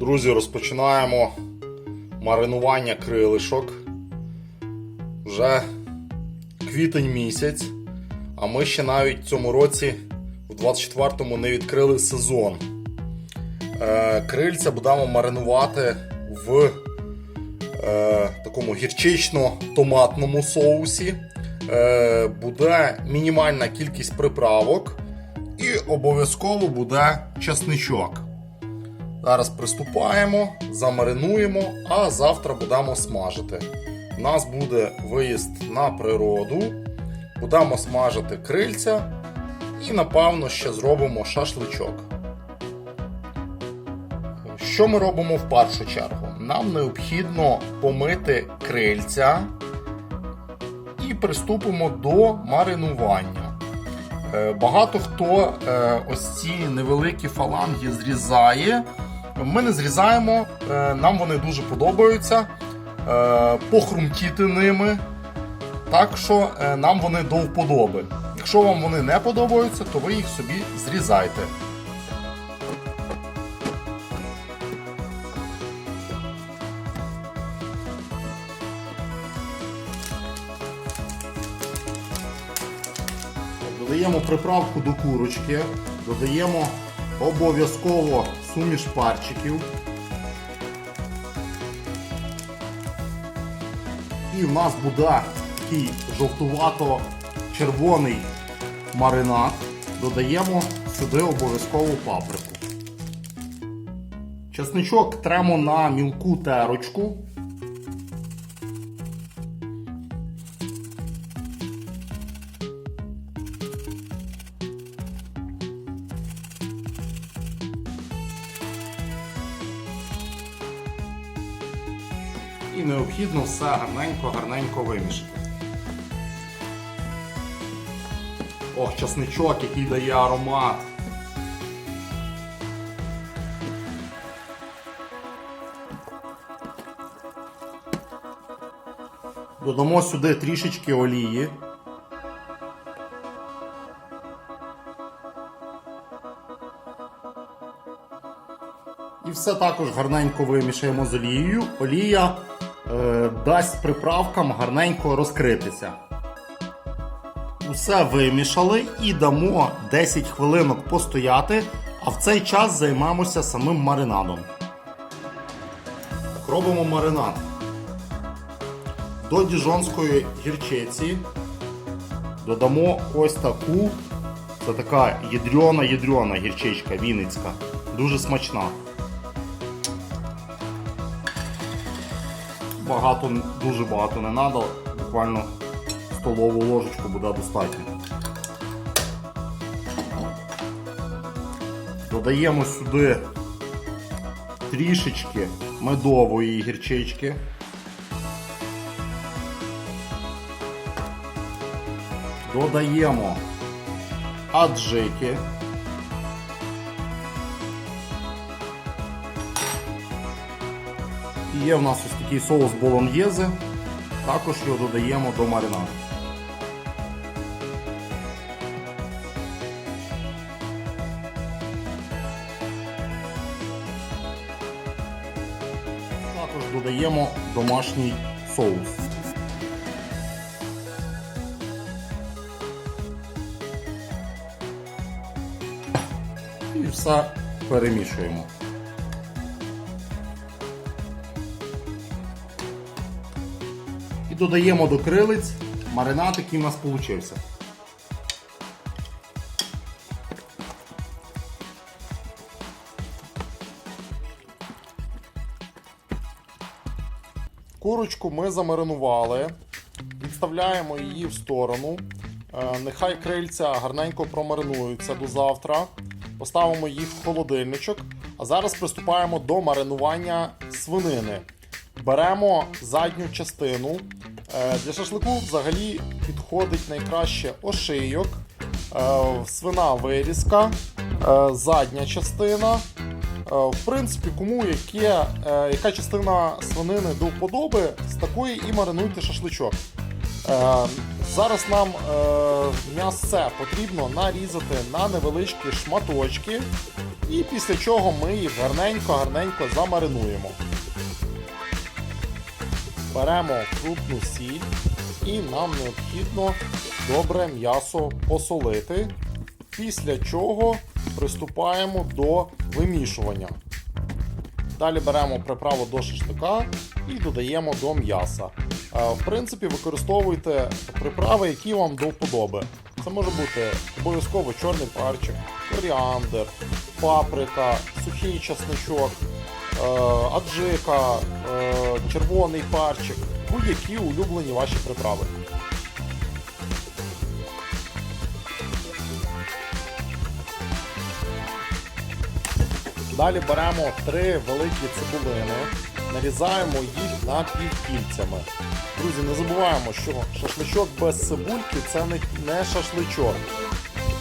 Друзі, розпочинаємо маринування крилишок. Вже квітень місяць, а ми ще навіть в цьому році, в 24-му, не відкрили сезон. Е, крильця будемо маринувати в е, такому гірчично-томатному соусі. Е, буде мінімальна кількість приправок і обов'язково буде часничок. Зараз приступаємо, замаринуємо, а завтра будемо смажити. У нас буде виїзд на природу, будемо смажити крильця і, напевно, ще зробимо шашличок. Що ми робимо в першу чергу? Нам необхідно помити крильця і приступимо до маринування. Е, Багато хто е, ось ці невеликі фаланги зрізає. Ми не зрізаємо, е, нам вони дуже подобаються. Похрумтіти ними. Так що нам вони до вподоби. Якщо вам вони не подобаються, то ви їх собі зрізайте. Додаємо приправку до курочки, додаємо обов'язково суміш парчиків. І в нас буде такий жовтувато-червоний маринад. Додаємо сюди обов'язково паприку. Чесничок тремо на мілку терочку. І необхідно все гарненько-гарненько вимішати. Ох, часничок, який дає аромат. Додамо сюди трішечки олії. І все також гарненько вимішаємо з олією. Олія дасть приправкам гарненько розкритися. Усе вимішали і дамо 10 хвилинок постояти, а в цей час займемося самим маринадом. Так, робимо маринад. До діжонської гірчиці додамо ось таку. Це така ядрена-ядрена гірчичка вінницька. Дуже смачна. Багато, дуже багато не треба, буквально столову ложечку буде достатньо. Додаємо сюди трішечки медової гірчички. Додаємо аджики. Є в нас ось такий соус болоньєзе. Також його додаємо до маринаду. Також додаємо домашній соус. І все перемішуємо. Додаємо до крилиць маринад, який у нас вийшов. Курочку ми замаринували, відставляємо її в сторону. Е, Нехай крильця гарненько промаринуються до завтра. Поставимо їх в холодильничок. А зараз приступаємо до маринування свинини. Беремо задню частину. Е, Для шашлику взагалі підходить найкраще ошийок, е, свина вирізка, е, задня частина. В принципі, кому яке, яка частина свинини до вподоби, з такої і маринуйте шашличок. Зараз нам м'ясце потрібно нарізати на невеличкі шматочки І після чого ми їх гарненько-гарненько замаринуємо. Беремо крупну сіль і нам необхідно добре м'ясо посолити. Після чого приступаємо до вимішування. Далі беремо приправу до шашлика і додаємо до м'яса. Е, В принципі, використовуйте приправи, які вам до вподоби. Це може бути обов'язково чорний перчик, коріандр, паприка, сухий часничок, е, аджика, червоний перчик, будь-які улюблені ваші приправи. Далі беремо три великі цибулини, нарізаємо їх напівкільцями. Друзі, не забуваємо, що шашличок без цибульки це не, шашличок.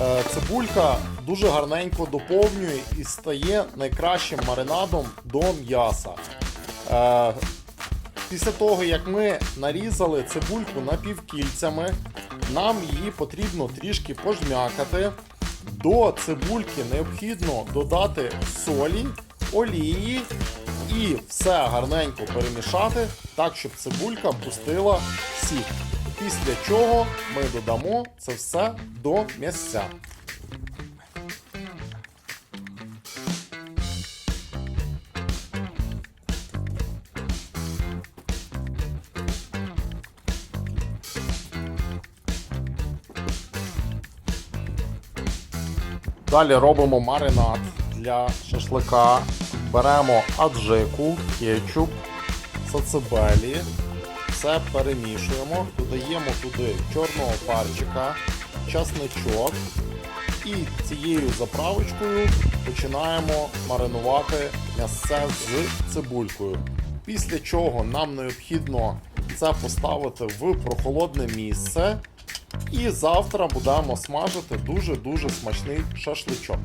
Е, Цибулька дуже гарненько доповнює і стає найкращим маринадом до м'яса. Після того, як ми нарізали цибульку напівкільцями, нам її потрібно трішки пожмякати. До цибульки необхідно додати солі, олії і все гарненько перемішати, так, щоб цибулька пустила сік. Після чого ми додамо це все до м'ясця. Далі робимо маринад для шашлика. Беремо аджику, кетчуп, сацебелі. Все перемішуємо, додаємо туди чорного парчика, часничок. І цією заправочкою починаємо маринувати м'ясце з цибулькою. Після чого нам необхідно це поставити в прохолодне місце. І завтра будемо смажити дуже-дуже смачний шашличок.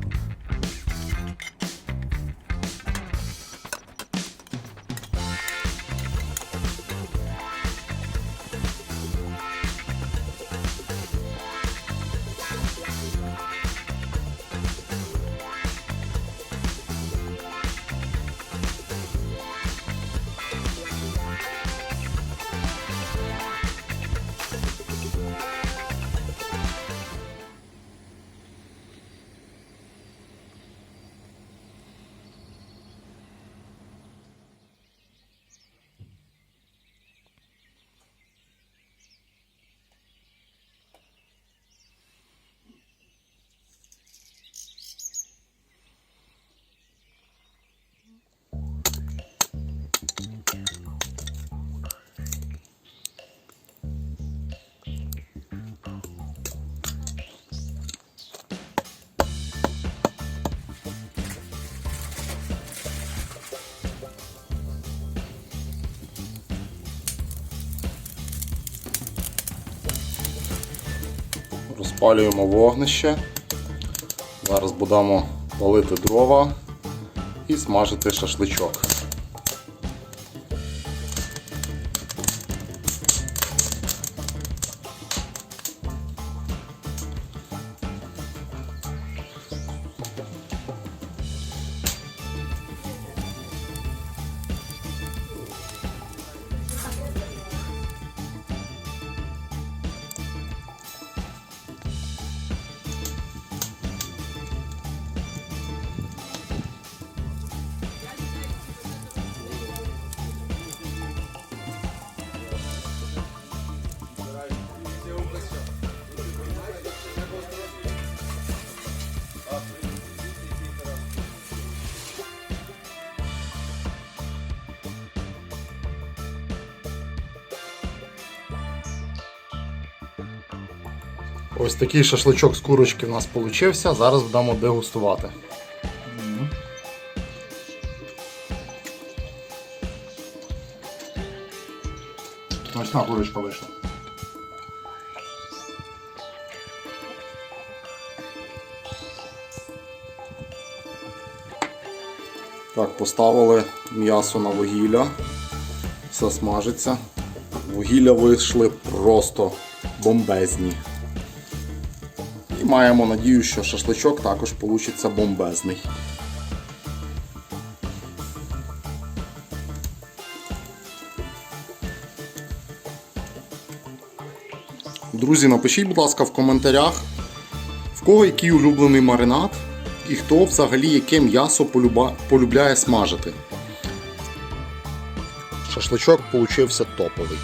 Розпалюємо вогнище. Зараз будемо палити дрова і смажити шашличок. Ось такий шашличок з курочки в нас вийшов. Зараз будемо дегустувати. Смачна курочка вийшла. Так, поставили м'ясо на вугілля. Все смажиться. Вугілля вийшли просто бомбезні маємо надію, що шашличок також вийде бомбезний. Друзі, напишіть, будь ласка, в коментарях, в кого який улюблений маринад і хто взагалі яке м'ясо полюбляє смажити. Шашличок получився топовий.